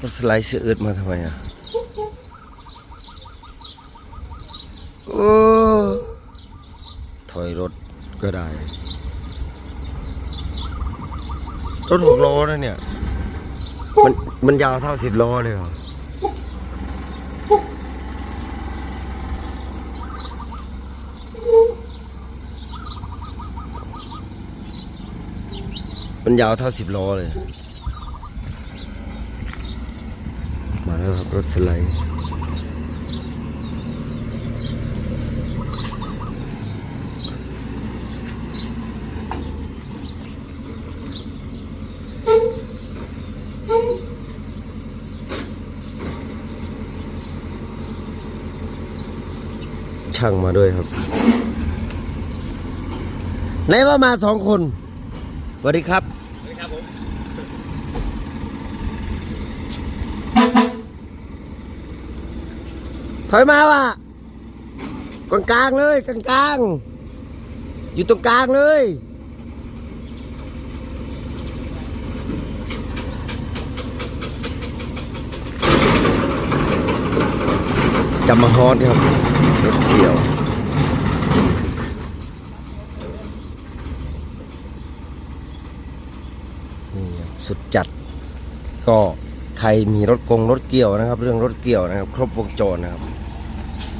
รถสไลด์เสืออืดมาทำไมอะโอ้ถอยรถก็ได้ รถหกล้อนะเนี่ย มันมันยาวเท่าสิบล้อเลยเหรอมันยาวเท่าสิบล้อเลย มา แล้วครับรถสไลด์ช่างมาด้วยครับไหนว่ามาสองคนสวัสดีครับ ครับผม ถอยมาว่ะกลางกลางเลยกลางกลางอยู่ตรงกลางเลยจะมาฮอตครับรถเกี่ยวนี่สุดจัดก็ ใครมีรถกงรถเกี่ยวนะครับ เรื่องรถเกี่ยวนะครับ ครบวงจรนะครับ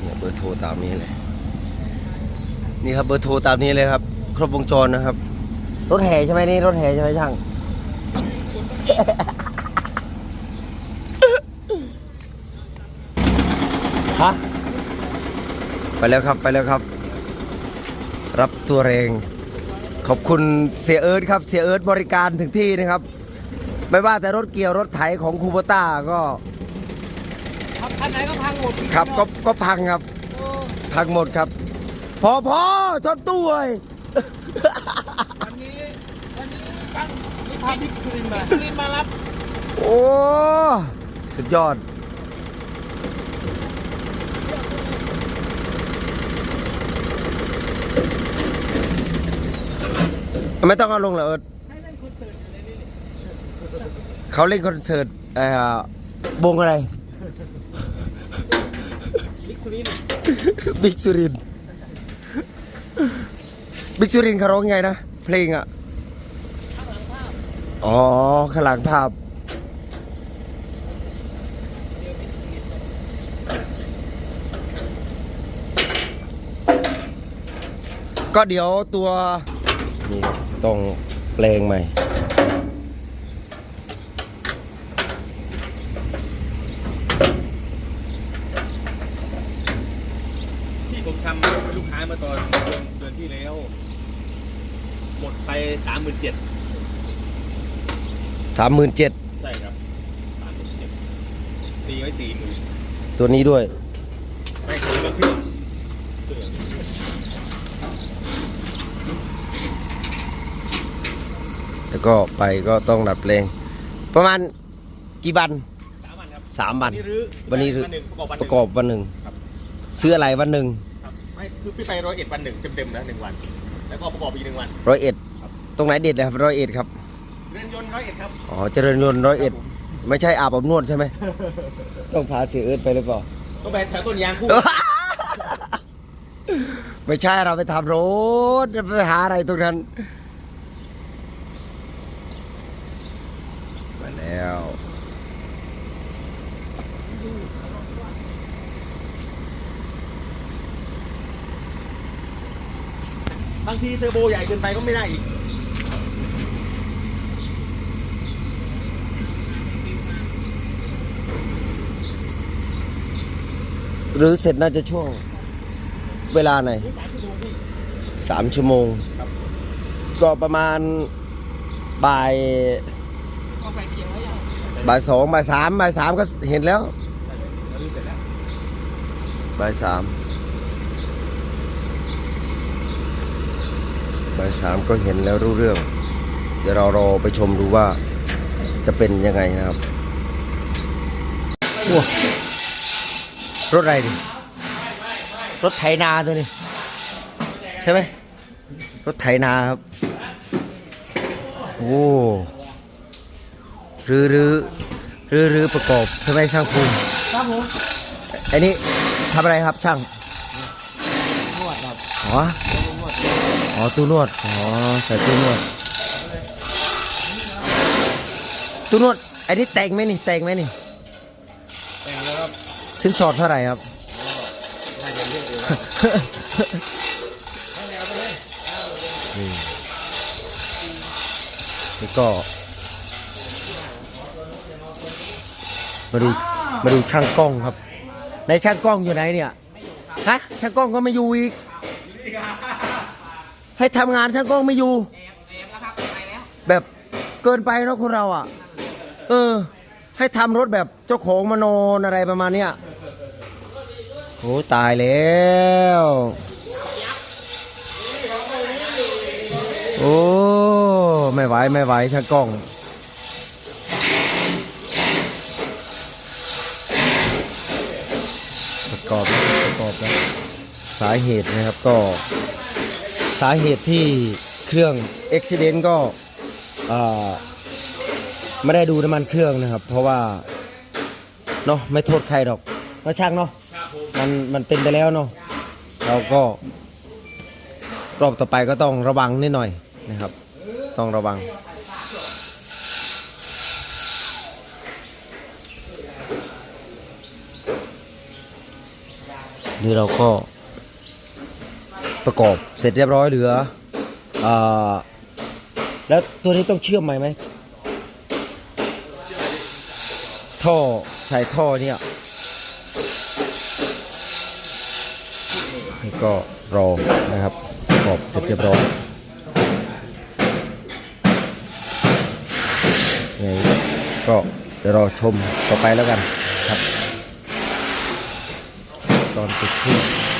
เนี่ยเบอร์โทรตามนี้เลย นี่ครับเบอร์โทรตามนี้เลยครับ ครบวงจรนะครับ รถแห่ใช่ไหมนี่รถแห่ใช่ไหมช่างฮะไปแล้วครับไปแล้วครับ รับตัวแรง ขอบคุณเสียเอิร์ธครับเสียเอิร์ธบริการถึงที่นะครับ ไม่ว่าแต่รถเกี่ยวรถไถของคูโบต้าก็ครับคันไหนก็พังหมดครับก็ก็พังครับโอ้พังหมดครับ พอพอชนตู้เลยวันนี้วันนี้ตั้งนี่พาพิกสุรินทร์มาสุรินทร์มารับโอ้สุดยอด ไม่ต้องเอาลงเหรอเอิร์ธ เขาเล่นคอนเสิร์ตเอ่อวงอะไรพิกสุรินบิ๊กสุรินบิ๊กสุรินเขาร้องไงนะ เพลงอะ อ๋อขางหลังภาพ ก็เดี๋ยวตัวนี่ต้องแปลงใหม่ ที่ผมทำให้ ลูกค้ามาตอนเดือนเดือนที่แล้ว หมดไปสามหมื่นเจ็ดสามหมื่นเจ็ดใช่ครับสามหมื่นเจ็ดตีไว้สี่หมื่นตัวนี้ด้วยไม่เคยรถเครื่องเครื่องแล้วก็ไปก็ต้องดัดแปลง ประมาณกี่วันสามวันครับสามวัน นี่รื้อวันนี้รื้อหนึ่งประกอบวันหปนึ่งระกอบวันหนึ่งครับ ซื้ออะไรวันหนึ่งครับ ไม่คือพี่ไปร้อยเอ็ดวันหนึ่งเต็มๆนะหนึ่งวัน แล้วก็ประกอบอีกหนึ่งวัน ร้อยเอ็ดครับตรงไหนเด็ดนะครับร้อยเอ็ดครับเรือนยนต์ร้อยเอ็ดครับอ๋อเจริญยนต์ร้อยเอ็ดไม่ใช่อาบอบนวดใช่ไหมต้องพาเสียเอิร์ธไปหรือเปล่า ก็ไปแถวต้นยางคู่ไม่ใช่เราไปทำรถไปหาอะไรตรงนั้นมาแล้ว บางทีเทอร์โบใหญ่เกินไปก็ไม่ได้อีกหรือเสร็จน่าจะช่วงเวลาไหนสามชั่วโมงพี่ สามชั่วโมง ครับ ก็ประมาณบ่ายก็ไฟเคียงแล้วยังบ่ายสองบ่ายสามบ่ายสามก็เห็นแล้วเราดูเสร็จแล้ว บ่ายสาม บ่ายสามก็เห็นแล้วรู้เรื่อง เดี๋ยวเรารอไปชมดูว่าจะเป็นยังไงนะครับว้ารถอะไรดิ รถไถนาตัวนี้ ใช่ไหม รถไถนาครับ โอ้หรือหรือหรือหรือประกอบใช่ไหมช่างภูมิครับผมอันนี้ทำอะไรครับช่างนวดครับอ๋อนวด อ๋อตู้นวด อ๋อใส่ตู้นวด ตู้นวดอันนี้แต่งไหมนี่แต่งไหมนี่แต่งแล้วครับสินสอดเท่าไหร่ครับน่าจะเยอะอยู่นี่ก็ มาดูมาดูช่างกล้องครับในช่างกล้องอยู่ไหนเนี่ยฮะช่างกล้องก็ไม่อยู่อีก ให้ทำงานช่างกล้องไม่อยู่แบบเกินไปเนาะคนเราอะ เออ ให้ทำรถแบบเจ้าของมานอนอะไรประมาณเนี้ยโอ้ตายแล้วโอ้ไม่ไหวไม่ไหวช่างกล้องประกอบประกอบแล้วสาเหตุนะครับก็ สาเหตุที่เครื่องเอุบิเหตุก็ไม่ได้ดูน้ำมันเครื่องนะครับ เพราะว่าเนาะไม่โทษใครหรอกก็ช่างเนาะมันมันเป็นไปแล้วเนาะเราก็ รอบต่อไปก็ต้องระวังนิดหน่อยนะครับ ต้องระวังนี่เราก็ ประกอบเสร็จเรียบร้อยเหลืออาแล้วตัวนี้ต้องเชื่อมใหมไหมท่อใส่ท่อเนี่ยนี่ก็รอนะครับประกอบเสร็จเรียบร้อยงไงก็เดี๋ยวรอชมต่อไปแล้วกันครับ ตอนติดเครื่อง